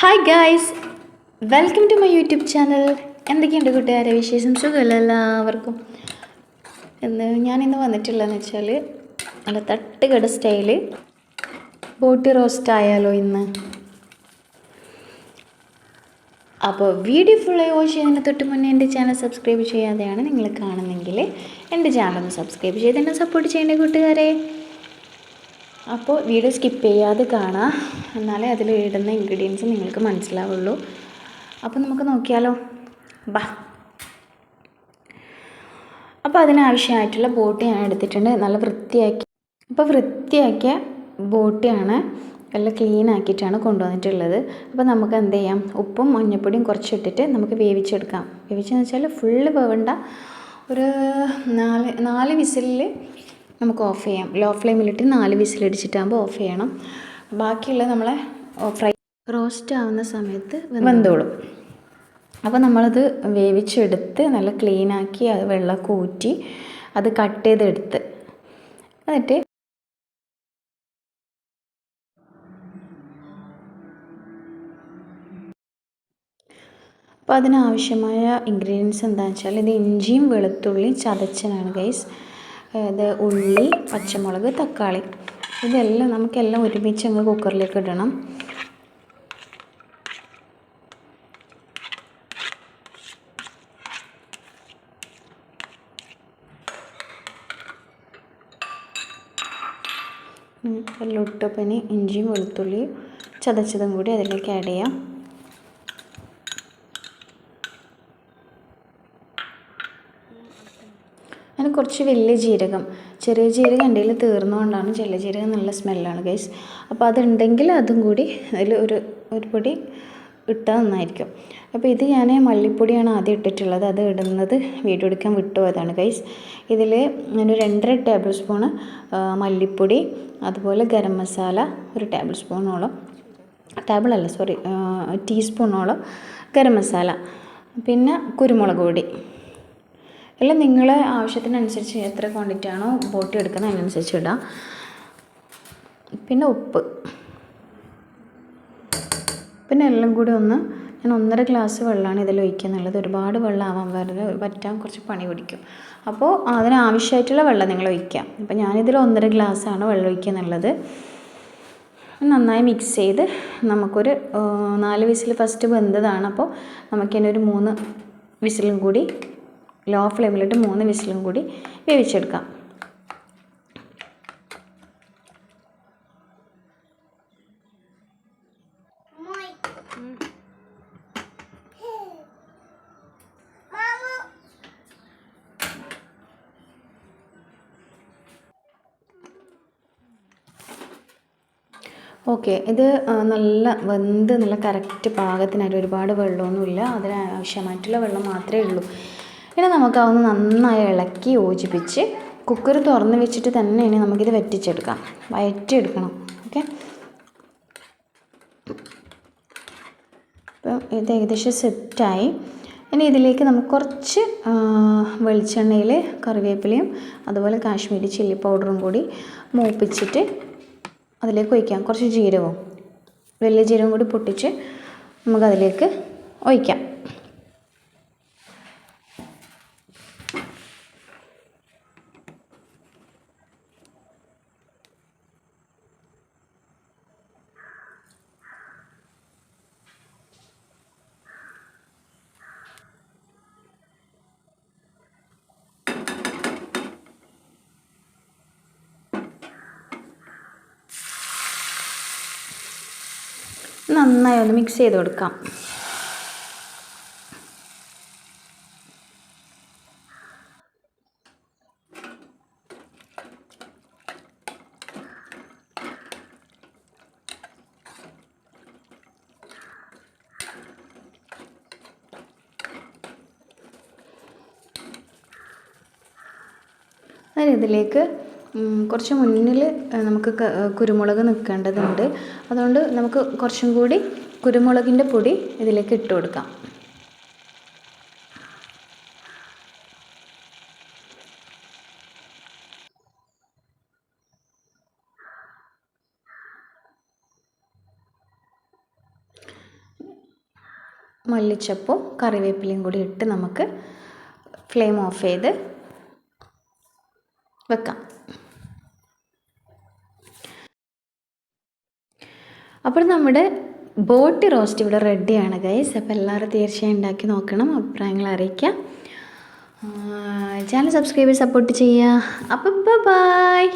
Hi guys welcome to my YouTube channel എന്തൊക്കെയുണ്ട് കൂട്ടുകാരെ വിശേഷം? സുഖമല്ല എല്ലാവർക്കും? എന്ന് ഞാനിന്ന് വന്നിട്ടുള്ളതെന്ന് വെച്ചാൽ നല്ല തട്ടുകട സ്റ്റൈൽ ബോട്ടി റോസ്റ്റ് ആയാലോ ഇന്ന്. അപ്പോൾ വീഡിയോ ഫുള്ളായി വാച്ച് ചെയ്യുന്നതിന് തൊട്ട് മുന്നേ എന്റെ ചാനൽ സബ്സ്ക്രൈബ് ചെയ്യാതെയാണ് നിങ്ങൾ കാണുന്നെങ്കിൽ എന്റെ ചാനൽ ഒന്ന് സബ്സ്ക്രൈബ് ചെയ്ത് എന്നെ സപ്പോർട്ട് ചെയ്യേണ്ട കൂട്ടുകാരെ. അപ്പോൾ വീഡിയോ സ്കിപ്പ് ചെയ്യാതെ കാണാം. എന്നാലേ അതിൽ ഇടുന്ന ഇൻഗ്രീഡിയൻസ് നിങ്ങൾക്ക് മനസ്സിലാവുള്ളൂ. അപ്പോൾ നമുക്ക് നോക്കിയാലോ. ബാ. അപ്പോൾ അതിനാവശ്യമായിട്ടുള്ള ബോട്ടി ഞാൻ എടുത്തിട്ടുണ്ട്. നല്ല വൃത്തിയാക്കി. അപ്പോൾ വൃത്തിയാക്കിയ ബോട്ടിയാണ് എല്ലാം ക്ലീൻ ആക്കിയിട്ടാണ് കൊണ്ടുവന്നിട്ടുള്ളത്. അപ്പോൾ നമുക്ക് എന്ത് ചെയ്യാം? ഉപ്പും മഞ്ഞൾപ്പൊടിയും കുറച്ചിട്ടിട്ട് നമുക്ക് വേവിച്ചെടുക്കാം. വേവിച്ചെന്ന് വെച്ചാൽ ഫുള്ള് വേവണ്ട. ഒരു നാല് നാല് വിസിലിൽ നമുക്ക് ഓഫ് ചെയ്യാം. ലോ ഫ്ലെയിമിലിട്ട് നാല് വിസിലടിച്ചിട്ടാകുമ്പോൾ ഓഫ് ചെയ്യണം. ബാക്കിയുള്ള നമ്മളെ ഫ്രൈ റോസ്റ്റ് ആവുന്ന സമയത്ത് വെന്തോളും. അപ്പോൾ നമ്മളത് വേവിച്ചെടുത്ത് നല്ല ക്ലീനാക്കി അത് വെള്ളമൊക്കെ ഊറ്റി അത് കട്ട് ചെയ്തെടുത്ത്. എന്നിട്ട് അപ്പോൾ അതിനാവശ്യമായ ഇൻഗ്രീഡിയൻസ് എന്താണെന്ന് വെച്ചാൽ ഇത് ഇഞ്ചിയും വെളുത്തുള്ളിയും ചതച്ചനാണ് ഗൈസ് ഇത് ഉള്ളി പച്ചമുളക് തക്കാളി. ഇതെല്ലാം നമുക്കെല്ലാം ഒരുമിച്ച് അങ്ങ് കുക്കറിലേക്ക് ഇടണം. എല്ലാം ഇഞ്ചിയും വെളുത്തുള്ളിയും ചതച്ചതും കൂടി അതിലേക്ക് ആഡ് ചെയ്യാം. അതിന് കുറച്ച് വലിയ ജീരകം. ചെറിയ ജീരകം എന്റെ കയ്യിൽ തീർന്നുകൊണ്ടാണ് ചെറിയ ജീരകം നല്ല സ്മെല്ലാണ് ഗൈസ് അപ്പോൾ അതുണ്ടെങ്കിൽ അതും കൂടി അതിൽ ഒരു ഒരു പൊടി ഇട്ടാൽ നന്നായിരിക്കും. അപ്പോൾ ഇത് ഞാൻ മല്ലിപ്പൊടിയാണ് ആദ്യം ഇട്ടിട്ടുള്ളത്. അത് ഇടുന്നത് വീഡിയോ എടുക്കാൻ വിട്ടുപോയതാണ് ഗൈസ് ഇതിൽ ഞാൻ രണ്ടര ടേബിൾ സ്പൂണ് മല്ലിപ്പൊടി അതുപോലെ ഗരം മസാല ഒരു ടേബിൾ സ്പൂണോളം ടേബിൾ അല്ല സോറി ടീസ്പൂണോളം ഗരം മസാല പിന്നെ കുരുമുളക് പൊടി. എല്ലാം നിങ്ങളെ ആവശ്യത്തിനനുസരിച്ച് എത്ര ക്വാണ്ടിറ്റി ആണോ ബോട്ടി എടുക്കുന്നത് അതിനനുസരിച്ച് ഇടാം. പിന്നെ ഉപ്പ്. പിന്നെ എല്ലാം കൂടി ഒന്ന് ഞാൻ ഒന്നര ഗ്ലാസ് വെള്ളമാണ് ഇതിൽ ഒഴിക്കുന്നുള്ളത് ഒരുപാട് വെള്ളം ആവാൻ വെറുതെ പറ്റാൻ കുറച്ച് പണി പിടിക്കും. അപ്പോൾ അതിനാവശ്യമായിട്ടുള്ള വെള്ളം നിങ്ങൾ ഒഴിക്കാം അപ്പോൾ ഞാനിതിൽ ഒന്നര ഗ്ലാസ്സാണ് വെള്ളം ഒഴിക്കുന്നുള്ളത് നന്നായി മിക്സ് ചെയ്ത് നമുക്കൊരു നാല് വിസിൽ ഫസ്റ്റ് വെന്തതാണ്. അപ്പോൾ നമുക്കിനി മൂന്ന് വിസിലും കൂടി ലോ ഫ്ലെയിമിലിട്ട് മൂന്ന് വിസിലും കൂടി വേവിച്ചെടുക്കാം. ഓക്കെ ഇത് നല്ല വെന്ത് നല്ല കറക്റ്റ് പാകത്തിനായിട്ട് ഒരുപാട് വെള്ളമൊന്നുമില്ല. അതിന് ആവശ്യമായിട്ടുള്ള വെള്ളം മാത്രമേ ഉള്ളൂ. ഇനി നമുക്ക് അതൊന്ന് നന്നായി ഇളക്കി യോജിപ്പിച്ച് കുക്കർ തുറന്ന് വെച്ചിട്ട് തന്നെ ഇനി നമുക്കിത് വറ്റിച്ചെടുക്കാം. വയറ്റിയെടുക്കണം ഓക്കെ അപ്പം ഇത് ഏകദേശം സെറ്റായി. ഇനി ഇതിലേക്ക് നമുക്ക് കുറച്ച് വെളിച്ചെണ്ണയിൽ കറിവേപ്പിലയും അതുപോലെ കാശ്മീരി ചില്ലി പൗഡറും കൂടി മൂപ്പിച്ചിട്ട് അതിലേക്ക് ഒഴിക്കാം. കുറച്ച് ജീരകവും വലിയ ജീരകം കൂടി പൊട്ടിച്ച് നമുക്കതിലേക്ക് ഒഴിക്കാം. നന്നായി ഒന്ന് മിക്സ് ചെയ്ത് കൊടുക്കാം. അതിനിതിലേക്ക് കുറച്ച് മുന്നിൽ നമുക്ക് കുരുമുളക് നിൽക്കേണ്ടതുണ്ട്. അതുകൊണ്ട് നമുക്ക് കുറച്ചും കൂടി കുരുമുളകിന്റെ പൊടി ഇതിലേക്ക് ഇട്ട് കൊടുക്കാം. മല്ലിച്ചപ്പും കറിവേപ്പിലയും കൂടി ഇട്ട് നമുക്ക് ഫ്ലെയിം ഓഫ് ചെയ്ത് വെക്കാം. അപ്പോൾ നമ്മുടെ ബോട്ടി റോസ്റ്റ് ഇവിടെ റെഡിയാണ് ഗൈസ് അപ്പോൾ എല്ലാവരും തീർച്ചയായും ഉണ്ടാക്കി നോക്കണം അഭിപ്രായങ്ങൾ അറിയിക്കാം. ചാനൽ സബ്സ്ക്രൈബ് സപ്പോർട്ട് ചെയ്യുക. അപ്പം ബൈ